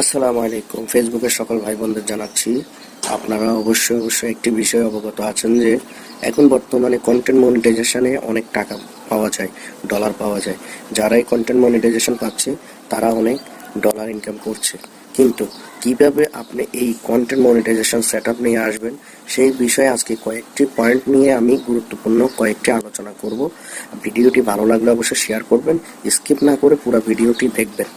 আসসালামু আলাইকুম। ফেসবুকের সকল ভাই বোনদের জানাচ্ছি, আপনারা অবশ্যই অবশ্যই একটি বিষয়ে অবগত আছেন যে, এখন বর্তমানে কন্টেন্ট মনিটাইজেশনে অনেক টাকা পাওয়া যায় ডলার পাওয়া যায়। যারা এই কন্টেন্ট মনিটাইজেশন পাচ্ছে, তারা অনেক ডলার ইনকাম করছে। কিন্তু কীভাবে আপনি এই কন্টেন্ট মনিটাইজেশন সেট আপ নিয়ে আসবেন, সেই বিষয়ে আজকে কয়েকটি পয়েন্ট নিয়ে আমি গুরুত্বপূর্ণ কয়েকটি আলোচনা করব। ভিডিওটি ভালো লাগলে অবশ্যই শেয়ার করবেন স্কিপ না করে পুরো ভিডিওটি দেখবেন।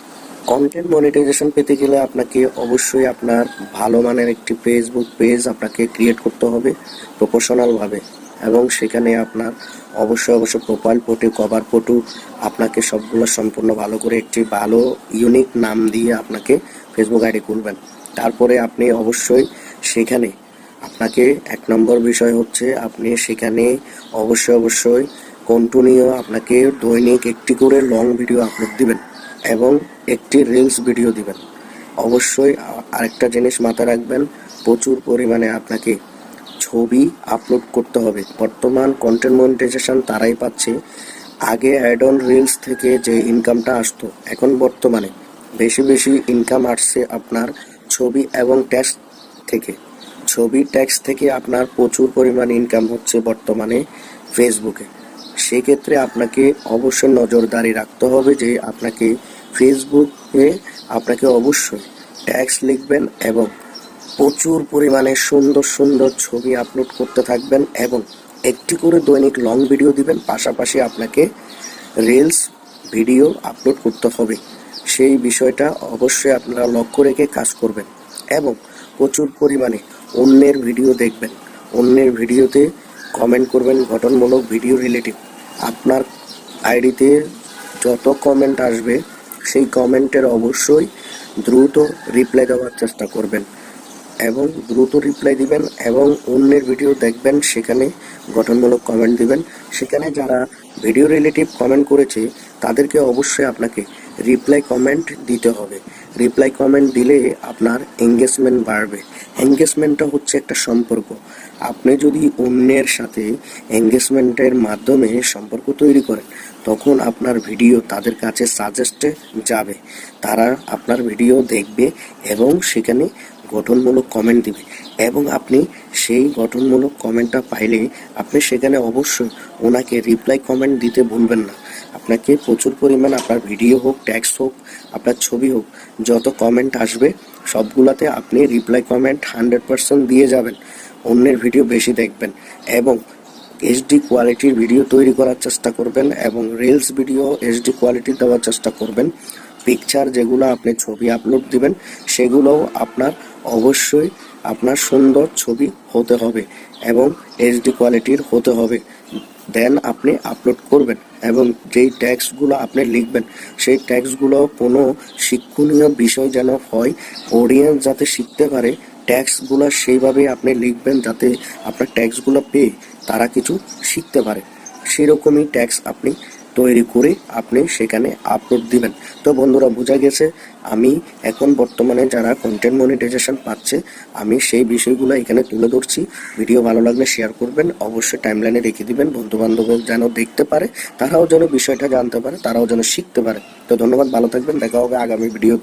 কন্টেন্ট মনিটাইজেশন পেতে গেলে আপনাকে অবশ্যই আপনার ভালো মানের একটি ফেসবুক পেজ আপনাকে ক্রিয়েট করতে হবে প্রফেশনাল ভাবে। এবং সেখানে আপনার অবশ্যই অবশ্যই প্রোফাইল ফটো কভার ফটো আপনাকে সবগুলো সম্পূর্ণ ভালো করে একটি ভালো ইউনিক নাম দিয়ে আপনাকে ফেসবুক আইডি খুলবেন। তারপরে আপনি অবশ্যই সেখানে আপনাকে এক নম্বর বিষয় হচ্ছে আপনি সেখানে অবশ্যই অবশ্যই কন্টিনিউ আপনাকে দৈনিক একটি করে লং ভিডিও আপলোড দিবেন। এবং একটি রিলস ভিডিও দিবেন। অবশ্যই আরেকটা জিনিস মাথায় রাখবেন, প্রচুর পরিমাণে আপনাকে ছবি আপলোড করতে হবে। বর্তমান কন্টেন্ট মনিটাইজেশন তারাই পাচ্ছে। আগে অ্যাড অন রিলস থেকে যে ইনকামটা আসতো, এখন বর্তমানে বেশি বেশি ইনকাম আসছে আপনার ছবি এবং ট্যাক্স থেকে। ছবি ট্যাক্স থেকে আপনার প্রচুর পরিমাণ ইনকাম হচ্ছে বর্তমানে ফেসবুকে সেক্ষেত্রে আপনাকে অবশ্যই নজরদারি রাখতে হবে যে আপনাকে ফেসবুকে আপনাকে অবশ্যই ট্যাক্স লিখবেন এবং প্রচুর পরিমাণে সুন্দর সুন্দর ছবি আপলোড করতে থাকবেন এবং একটি করে দৈনিক লং ভিডিও দিবেন, পাশাপাশি আপনাকে রিলস, ভিডিও আপলোড করতে হবে। সেই বিষয়টা অবশ্যই আপনারা লক্ষ্য রেখে কাজ করবেন এবং প্রচুর পরিমাণে অন্যের ভিডিও দেখবেন। অন্যের ভিডিওতে কমেন্ট করবেন, গঠনমূলক ভিডিও রিলেটিভ আপনার আইডিতে যত কমেন্ট আসবে, সেই কমেন্টের অবশ্যই দ্রুত রিপ্লাই দেওয়ার চেষ্টা করবেন এবং দ্রুত রিপ্লাই দিবেন এবং অন্যের ভিডিও দেখবেন, সেখানে গঠনমূলক কমেন্ট দিবেন। সেখানে যারা ভিডিও রিলেটিভ কমেন্ট করেছে, তাদেরকে অবশ্যই আপনাকে রিপ্লাই কমেন্ট দিতে হবে। রিপ্লাই কমেন্ট দিলে আপনার এঙ্গেজমেন্ট বাড়বে। এঙ্গেজমেন্টটা হচ্ছে একটা সম্পর্ক। আপনি যদি অন্যের সাথে এঙ্গেজমেন্টের মাধ্যমে সম্পর্ক তৈরি করেন, তখন আপনার ভিডিও তাদের কাছে সাজেস্টে যাবে। তারা আপনার ভিডিও দেখবে এবং সেখানে গঠনমূলক কমেন্ট দিবে। এবং আপনি সেই গঠনমূলক কমেন্টটা পাইলে আপনি সেখানে অবশ্যই ওনাকে রিপ্লাই কমেন্ট দিতে ভুলবেন না। আপনাকে প্রচুর পরিমাণ আপনার ভিডিও হোক ট্যাক্স হোক, আপনার ছবি হোক, যত কমেন্ট আসবে সবগুলাতে আপনি রিপ্লাই কমেন্ট হান্ড্রেড পার্সেন্ট দিয়ে যাবেন, অন্যের ভিডিও বেশি দেখবেন এবং এইচডি কোয়ালিটির ভিডিও তৈরি করার চেষ্টা করবেন এবং রিলস ভিডিও এইচডি কোয়ালিটি দেওয়ার চেষ্টা করবেন। পিকচার যেগুলো আপনি ছবি আপলোড দিবেন, সেগুলোও আপনার অবশ্যই আপনার সুন্দর ছবি হতে হবে এবং এইচডি কোয়ালিটির হতে হবে। দেন আপনি আপলোড করবেন এবং যেই ট্যাক্সগুলো আপনি লিখবেন, সেই ট্যাক্সগুলো কোনো শিক্ষণীয় বিষয় যেন হয় অডিয়েন্স যাতে শিখতে পারে ট্যাক্সগুলো সেইভাবে আপনি লিখবেন যাতে আপনার ট্যাক্সগুলো পেয়ে তারা কিছু শিখতে পারে। সেরকমই ট্যাক্স আপনি তৈরি করে আপনি সেখানে আপলোড দিবেন। তো বন্ধুরা, বোঝা গেছে আমি এখন বর্তমানে যারা কন্টেন্ট মনিটাইজেশন পাচ্ছে, আমি সেই বিষয়গুলো এখানে তুলে ধরছি। ভিডিও ভালো লাগলে শেয়ার করবেন, অবশ্যই টাইমলাইনে রেখে দিবেন। বন্ধুবান্ধব যেন দেখতে পারে, তারাও যেন বিষয়টা জানতে পারে, তারাও যেন শিখতে পারে। তো ধন্যবাদ, ভালো থাকবেন, দেখা হবে আগামী ভিডিওতে